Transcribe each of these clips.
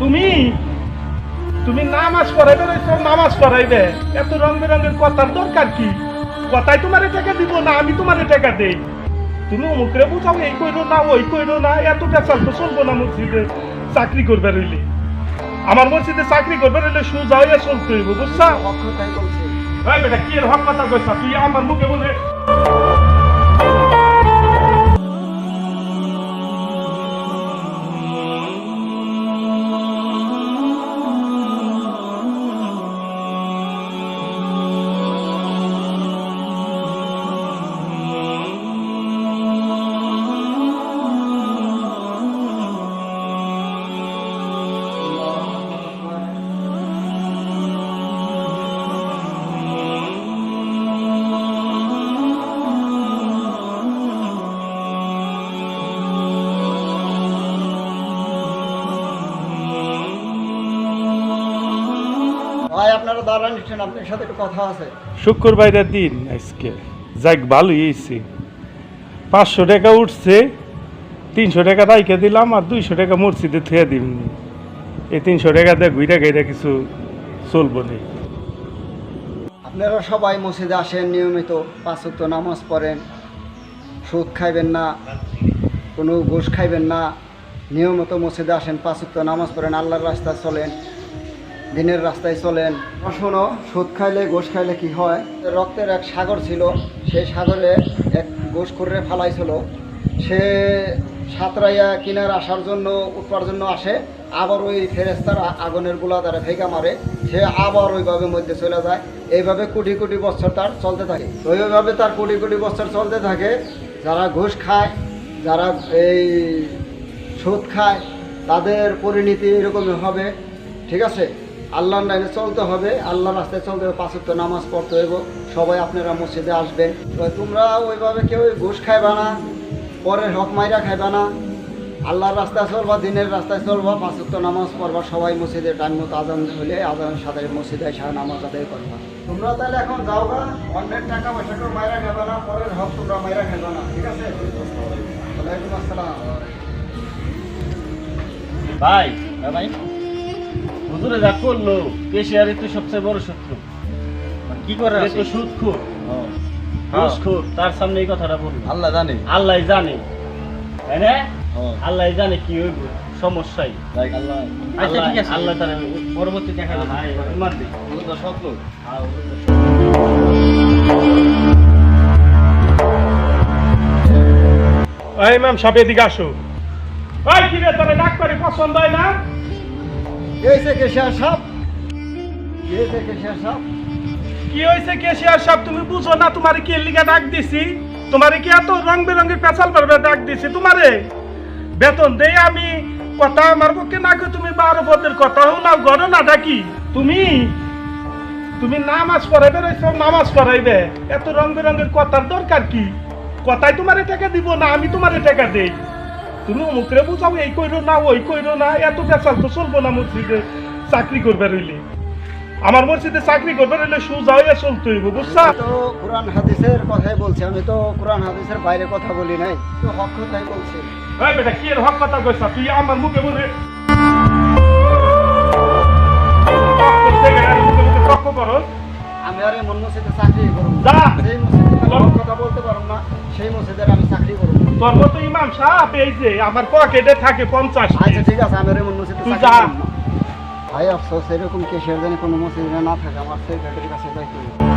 তুমি? তুমি নামাজ পড়াইবে রয়েছো নামাজ পড়াইবে। এত রং বেরঙের কথার দরকার কি? কথাই তোমার টাকা দিব না আমি তোমার টাকা দেই। তুমি অমুকরে বুঝাও এই কইরো না ওই কইরো না এত পেশাল তো চলবো না মসজিদে চাকরি করবে রইলে। আমার মসজিদে চাকরি করবে রইলে সুজা হইয়া চলতে হইব বুঝছা? বেটা কি হক কথা কইছা? তুই আমার মুখে বলে ভাই আপনারা দাঁড়ান নিচ্ছেন আপনার সাথে একটু কথা আছে। শুক্রবারের দিন আজকে। যাক হয়েছে। পাঁচশো টাকা উঠছে তিনশো টাকা রাইকে দিলাম আর দুইশো টাকা মসজিদে থুয়ে এই তিনশো টাকা দিয়ে ঘুরে কিছু চলবো নেই আপনারা সবাই মসজিদে আসেন নিয়মিত পাঁচ ওয়াক্ত নামাজ পড়েন সুদ খাইবেন না কোনো ঘুষ খাইবেন না নিয়মিত মসজিদে আসেন পাঁচ ওয়াক্ত নামাজ পড়েন আল্লাহর রাস্তা চলেন। দিনের রাস্তায় চলেন। শোনো সুদ খাইলে ঘুষ খাইলে কি হয়? রক্তের এক সাগর ছিল সেই সাগরে এক ঘুষ করে ফালাইছিল। সে সাঁতরাইয়া কিনার আসার জন্য উঠবার জন্য আসে। আবার ওই ফেরেস্তার আগুনেরগুলা তারা ভেঙা মারে। সে আবার ওইভাবে মধ্যে চলে যায়। এইভাবে কোটি কোটি বছর তার চলতে থাকে। ওইভাবে তার কোটি কোটি বছর চলতে থাকে। যারা ঘুষ খায় যারা এই সুদ খায় তাদের পরিণতি এরকমই হবে। ঠিক আছে? আল্লাহর লাইনে চলতে হবে, আল্লাহর রাস্তায় চলতে হবে, পাঁচ ওয়াক্ত নামাজ পড়তে হইব, সবাই আপনারা মসজিদে আসবেন। তোমরা ওইভাবে কেউ ঘুষ খাইবা না, পরের হক মাইরা খাইবা না। আল্লাহর রাস্তায় চলবা, দিনের রাস্তায় চলবা, পাঁচ ওয়াক্ত নামাজ পড়বা, সবাই মসজিদে টাইম মতো আজান হলে আজানের সাথে মসজিদে এসে নামাজ আদায় করবা। তোমরা তাহলে এখন যাও গা, অন্যের টাকা পয়সা কেউ মাইরা খাইবা না, পরের হক তোমরা মাইরা খাইবা না, ঠিক আছে? ভাই ভাই। হুজুরে যা করল কেশিয়ারই তো সবচেয়ে বড় শত্রু। কি করে তো সুদখোর ঘুষখোর তার সামনে এই কথাটা বলল। আল্লাহ জানে। আল্লাহ জানে। তাই না? হ্যাঁ। আল্লাহ জানে কি হইব সমস্যাই। আল্লাহ। আচ্ছা, ঠিক আছে। আল্লাহ তার পরবর্তী দেখা যাবে হ্যাঁ ইমান। হ্যাঁ, এই ম্যাম সাপ এদিকে আসো। ওই কি রে তোরে ডাক্তারি পছন্দ হয় না? হয়েছে কেশিয়ার কেশিয়ার হয়েছে কেশিয়ার তুমি না তোমারে কি ডাক দিছি? তোমারে কি বেরঙের পারবে ডাক দিছি? তোমারে? বেতন আমি। কথা না তুমি বারো কথা না ডাকি তুমি? তুমি নামাজ পড়াইবে নামাজ পড়াইবে। এত বেরঙের দরকার কি? কথাই তোমারে টাকা দিব না, আমি তোমারে টাকা দেই। তুমি অমুকরে বুঝাও এই কইরো না ওই কইরো না এত পেঁচাল তো চলবো না মসজিদে চাকরি করবে রইলে। আমার মসজিদে চাকরি করবে রইলে সুজা হইয়া চলতে হইব বুঝছা? তো কোরআন হাদিসের কথাই বলছি আমি তো কোরআন হাদিসের বাইরে কথা বলি নাই তো হক কথাই বলছি। এই বেটা কি এর হক কথা কইছা? তুই আমার মুখে বলে আমি আর এমন মসজিদে চাকরি করব যা। সেই মসজিদে কথা বলতে পারব না সেই মসজিদের আমি চাকরি করব তোর ইমাম সাহেব এই যে আমার পকেটে থাকে পঞ্চাশ আচ্ছা ঠিক আছে আমি রেমন মসজিদে তুই যা। ভাই আফসোস এরকম কেসের জন্য কোনো মসজিদে না থাকে আমার গাড়ির কাছে যাই যাইতে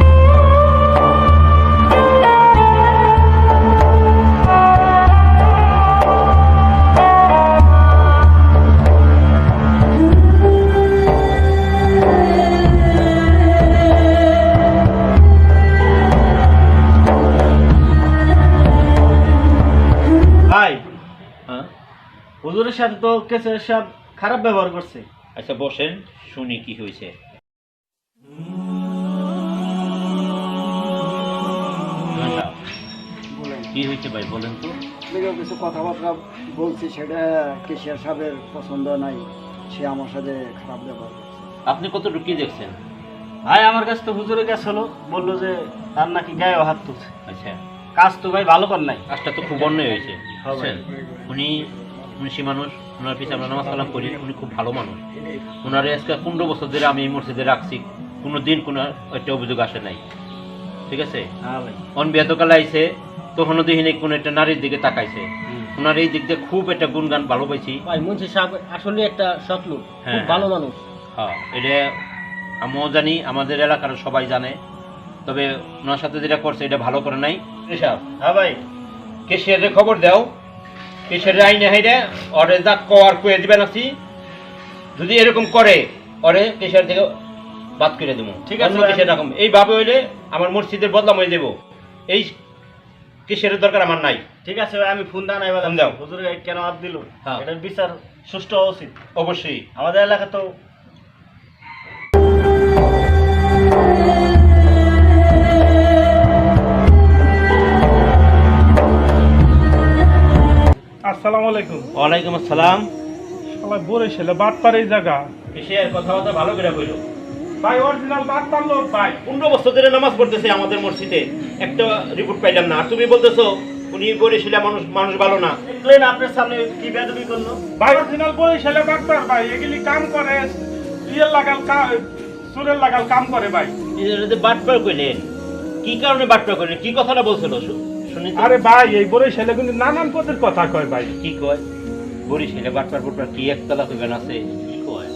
সাথে তো কেশিয়ার সাহেব খারাপ ব্যবহার করছে। আচ্ছা বসেন শুনি কি হয়েছে। কি হয়েছে ভাই বলেন তো। কিছু কথাবার্তা বলছি সেটা কেশিয়ার সাহেবের পছন্দ নাই। সে আমার সাথে খারাপ ব্যবহার করছে। আপনি কতটুকু কি দেখছেন? ভাই আমার কাছে তো হুজুরে গেছিল বলল যে তার নাকি গায়ে হাত তুলছে। আচ্ছা। কাজ তো ভাই ভালো কর নাই। কাজটা তো খুব অন্যায় হয়েছে। হ্যাঁ? উনি মুন্সি মানুষ ওনার পিছনে আমরা নামাজ কালাম করি উনি খুব ভালো মানুষ। ওনার আজকে পনেরো বছর ধরে আমি এই মসজিদে রাখছি কোনো দিন কোনো একটা অভিযোগ আসে নাই। ঠিক আছে? হ্যাঁ ভাই অন বিয়াতকালে আইছে তখনও দেখিনি কোনো একটা নারীর দিকে তাকাইছে। ওনার এই দিক দিয়ে খুব একটা গুণগান ভালো পাইছি মুন্সি সাহেব আসলে একটা সৎ লোক খুব হ্যাঁ। ভালো মানুষ। হ্যাঁ এটা আমিও জানি আমাদের এলাকার সবাই জানে। তবে ওনার সাথে যেটা করছে এটা ভালো করে নাই। হ্যাঁ ভাই কেশিয়ারে খবর দাও। কেশিয়ারে আইনে হাইরে? ওরে যা কর কয়ে দিবেন আছি। যদি এরকম করে ওরে কেশিয়ার থেকে বাদ করে দেবো ঠিক আছে, কেশিয়ার রকম। এইভাবে হইলে আমার মসজিদের বদলাম হয়ে দেবো এই কেশিয়ারের দরকার আমার নাই। ঠিক আছে আমি ফোন দাও ফোন দাও। হুজুর কেন হাত দিল? হ্যাঁ। এটার বিচার সুষ্ঠু হওয়া উচিত। অবশ্যই। আমাদের এলাকা তো আসসালামু আলাইকুম। ওয়ালাইকুম আসসালাম। সবাই বলে ছেলে বাদ এই জায়গা। কথাবার্তা ভালো করে বলল। ভাই অরিজিনাল বাদ পার লোক ভাই। পনেরো বছর ধরে নামাজ পড়তেছে আমাদের মসজিদে। একটা রিপোর্ট পাইলাম না। আর তুমি বলতেছো উনি বলেছিল মানুষ মানুষ ভালো না। দেখলেন আপনার সামনে কি বেদবি করল? ভাই অরিজিনাল বই ছেলে বাদ পার ভাই। এগুলি কাম করে ইয়ের লাগাল কা- সুরের লাগাল কাম করে ভাই। বাটপার কইলেন কি কারণে বাটপার কইলেন? কি কথাটা বলছিল। আরে ভাই এই বড় ছেলে কিন্তু নানান পদের কথা কয় ভাই। কি কয়? বরিশালে বাটপার বুটপার কি একতলা কইবেন আছে? কি কয়?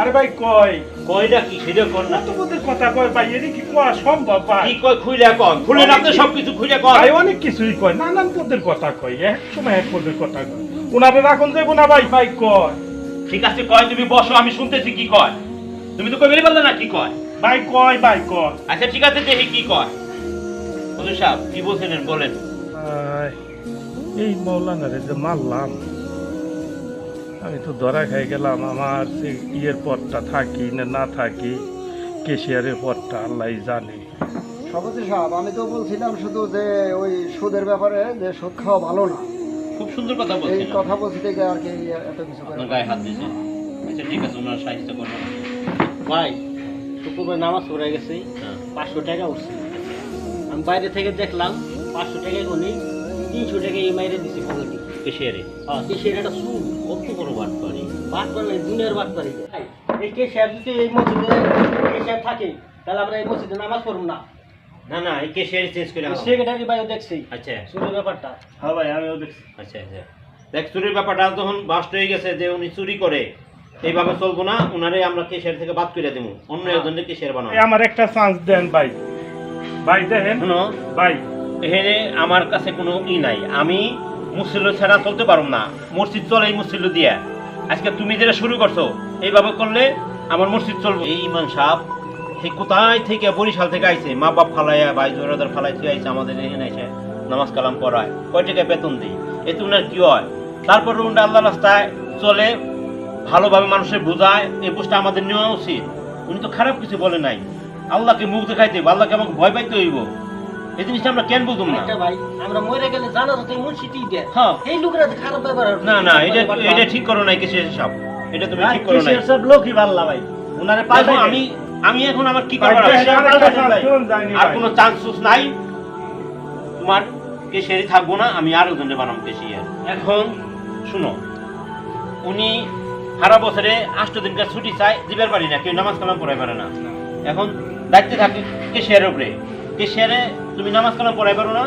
আরে ভাই কয়। কয়টা কি? সেটা কর না। কত পদের কথা কয় ভাই এটি কি করা সম্ভব ভাই? কি কয় খুইলা কন? খুলেন আপনি সবকিছু খুইলা কন। ভাই অনেক কিছুই কয় নানান পদের কথা কয় এক সময় এক পদের কথা কয়। উনারে রাখুন যাইব না ভাই ভাই কয়। ঠিক আছে কয় তুমি বসো আমি শুনতেছি কি কয়। তুমি তো কইবেই বললে না কি কয়? ভাই কয় ভাই কয়। আচ্ছা ঠিক আছে দেখি কি কয়। হুজুর সাহেব কি বলছিলেন? বলেন। এই মৌলানারে যে মারলাম আমি তো ধরা খাই গেলাম আমার সে ইয়ের পথটা থাকি না না থাকি কেশিয়ারের পথটা আল্লাহ জানে। সভাপতি সাহেব আমি তো বলছিলাম শুধু যে ওই সুদের ব্যাপারে যে সুদ খাওয়া ভালো না। খুব সুন্দর কথা এই কথা বলছি থেকে আর কি এত কিছু করে গায়ে হাত দিয়েছে। আচ্ছা ঠিক আছে ওনার সাহায্য করবেন। ভাই শুক্রবার নামাজ পড়ে গেছে হ্যাঁ। পাঁচশো টাকা উঠছে। আমি বাইরে থেকে দেখলাম পাঁচশো টাকা গুনি তিনশো টাকা এই মাইরে দিছি কেশিয়ারে? হ্যাঁ একটা বড় বাট পারি বাদ করে দুনিয়ার বাদ পারি এই কেসের যদি এই মসজিদে কেসের থাকে তাহলে আমরা এই মসজিদে নামাজ পড়ব না। না না এই কেশিয়ারি চেঞ্জ করে। সেক্রেটারি ভাইও দেখছি। আচ্ছা। সুদের ব্যাপারটা। হ্যাঁ ভাই আমিও দেখছি। আচ্ছা আচ্ছা। দেখ চুরির ব্যাপারটা তখন বাস্ট হয়ে গেছে যে উনি চুরি করে এইভাবে চলবো না উনারে আমরা কেশিয়ার থেকে বাদ করে দেবো অন্য একজনের কেশিয়ার বানাবো। আমার একটা চান্স দেন ভাই। ভাই দেখেন। শুনো। ভাই। এখানে আমার কাছে কোনো ই নাই। আমি মুসল্ল ছাড়া চলতে পারব না। মসজিদ চলে এই মসজিদ দিয়ে। আজকে তুমি যেটা শুরু করছ এইভাবে করলে আমার মসজিদ চলবে। এই ইমান সাহেব সে কোথায় থেকে বরিশাল থেকে আইছে? মা বাপ ফালাইয়া ভাই জোরাদার ফালাই থেকে আইছে আমাদের এখানে এসে নামাজ কালাম পড়ায়। কয় টাকা বেতন দিই? এতে উনার কি হয়? তারপর উনি আল্লাহ রাস্তায় চলে ভালোভাবে মানুষের বোঝায় এই পোস্টটা আমাদের নেওয়া উচিত। উনি তো খারাপ কিছু বলে নাই। আল্লাহকে মুখ দেখাইতে হইব, আল্লাহকে আমাকে ভয় পাইতে হইব। এই জিনিসটা আমরা কেন বুঝুম না? ভাই আমরা মরে গেলে জানা যাতে মুন্সিটি দেয়। হ্যাঁ। এই লোকেরা খারাপ ব্যাপার না না এটা এটা ঠিক করো নাই কিছু সব এটা তুমি ঠিক করো নাই। সব লোকই ভাল্লা ভাই। উনারে আমি আমি এখন আমার কি ভাই, করার আছে? আর। কোনো চান্স নাই। তোমার কেশিয়ারি থাকব না আমি আরও জনে বানাম কেশিয়ার এখন শুনো উনি সারা বছরে আষ্ট দিনকার ছুটি চায় দিবার পারি না কেউ নামাজ কালাম পড়াই পারে না। এখন দায়িত্বে থাকে কেশিয়ারের উপরে। কেশিয়ারে তুমি নামাজ কালাম পড়াই পারো না,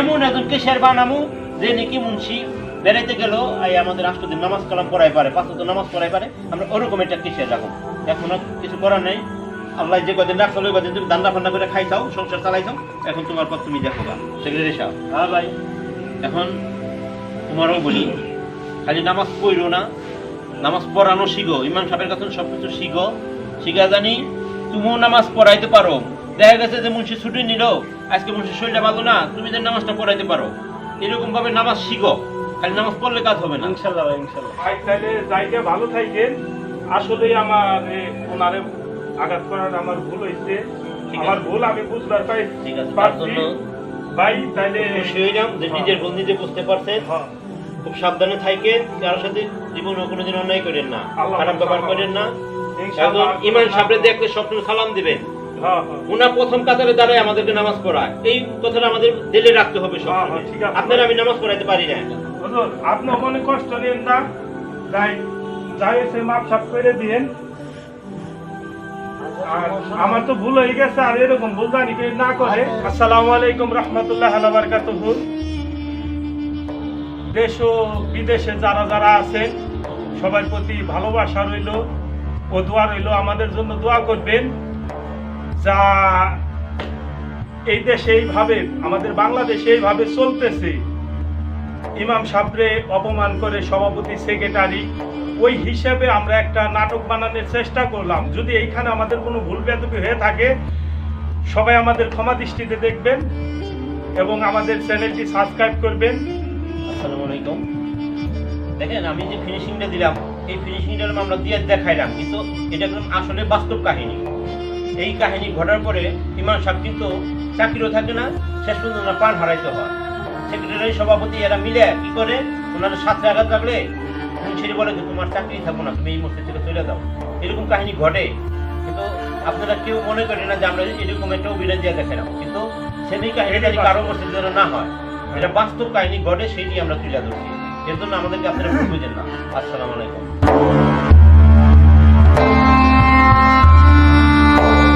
এমন একজন কেশিয়ার বানামু যে নাকি মুন্সি বেড়াইতে গেল এই আমাদের আষ্ট দিন নামাজ কালাম পড়াই পারে পাঁচ নামাজ পড়াই পারে আমরা ওরকম একটা কেশিয়ার রাখো। এখন কিছু করার নেই। আল্লাহ যে কদিন রাখছো, ওই কদিন তুমি দান্না ফান্না করে খাই খাইছাও সংসার চালাইছাও এখন তোমার পর তুমি দেখো গা। সেক্রেটারি সাহেব হ্যাঁ ভাই। এখন তোমারও বলি, খালি নামাজ পড়ো না, নামাজ পড়ানো শিখো, ইমাম সাহেবের কাছে সব কিছু শিখো, শিখা জানি তুমিও নামাজ পড়াইতে পারো। দেখা গেছে যে মুন্সি ছুটি নিল আজকে মুন্সি শরীরটা ভালো না তুমি যে নামাজটা পড়াইতে পারো। এরকম ভাবে নামাজ শিখো খালি নামাজ পড়লে কাজ হবে না। ইনশাল্লাহ ভাই ইনশাল্লাহ। ভাই তাহলে জায়গা ভালো থাকেন আসলে আমার ওনারে আঘাত করার আমার ভুল হয়েছে আমার ভুল আমি বুঝবার পাই ঠিক আছে, তার জন্য- ভাই তাহলে খুশি হইলাম যে নিজের ভুল নিজে বুঝতে পারছেন। হ্যাঁ, খুব সাবধানে থাকেন কারোর সাথে জীবনে কোনোদিন অন্যায় করেন না। খারাপ ব্যবহার করেন না। একজন ইমান দেখলে সবসময় সালাম দিবেন। হ্যাঁ, হ্যাঁ। ওনার প্রথম কাতারে দাঁড়ায় আমাদেরকে নামাজ পড়ায়। এই কথাটা আমাদের দিলে রাখতে হবে হ্যাঁ। আপনারা আমি নামাজ পড়াইতে পারি না আপনিও মনে কষ্ট নেন না। যাই যাই এসে মাপ সাপ করে দিয়েন। আমার তো ভুল হয়ে গেছে আর এরকম ভুল জানি না করে। আসসালামু আলাইকুম রহমতুল্লাহ বারকাতুহু। দেশ ও বিদেশে যারা যারা আছেন সবার প্রতি ভালোবাসা রইল। ও দোয়া রইল, আমাদের জন্য দোয়া করবেন। যা এই দেশে এইভাবে, আমাদের বাংলাদেশে এইভাবে চলতেছে। ইমাম সাবরে অপমান করে সভাপতি, সেক্রেটারি, ওই হিসাবে আমরা একটা নাটক বানানোর চেষ্টা করলাম। যদি এইখানে আমাদের কোনো ভুল বেদবি হয়ে থাকে, সবাই আমাদের ক্ষমা দৃষ্টিতে দেখবেন এবং আমাদের চ্যানেলটি সাবস্ক্রাইব করবেন। আসসালামু আলাইকুম। দেখেন, আমি যে ফিনিশিংটা দিলাম এই ফিনিশিংটা আমরা দিয়ে দেখাইলাম, কিন্তু এটা একদম আসলে বাস্তব কাহিনী। এই কাহিনী ঘটার পরে ইমান সাহেব কিন্তু চাকরিও থাকে না, শেষ পর্যন্ত প্রাণ হারাইতে হয়। সেক্রেটারি, সভাপতি এরা মিলে কি করে? ওনার সাথে আঘাত লাগলে মুন্সিরি বলে যে, তোমার চাকরি থাকব না, তুমি এই মসজিদ থেকে চলে যাও। এরকম কাহিনী ঘটে। কিন্তু আপনারা কেউ মনে করেন না যে আমরা এরকম একটা অভিনয় দিয়ে দেখালাম, কিন্তু সেই কাহিনী কারও মসজিদ যেন না হয়, এটা বাস্তব কাহিনী ঘটে, সেই নিয়ে আমরা তুলে ধরছি। এর জন্য আমাদেরকে আপনারা বুঝেন না। আসসালামু আলাইকুম। Thank you.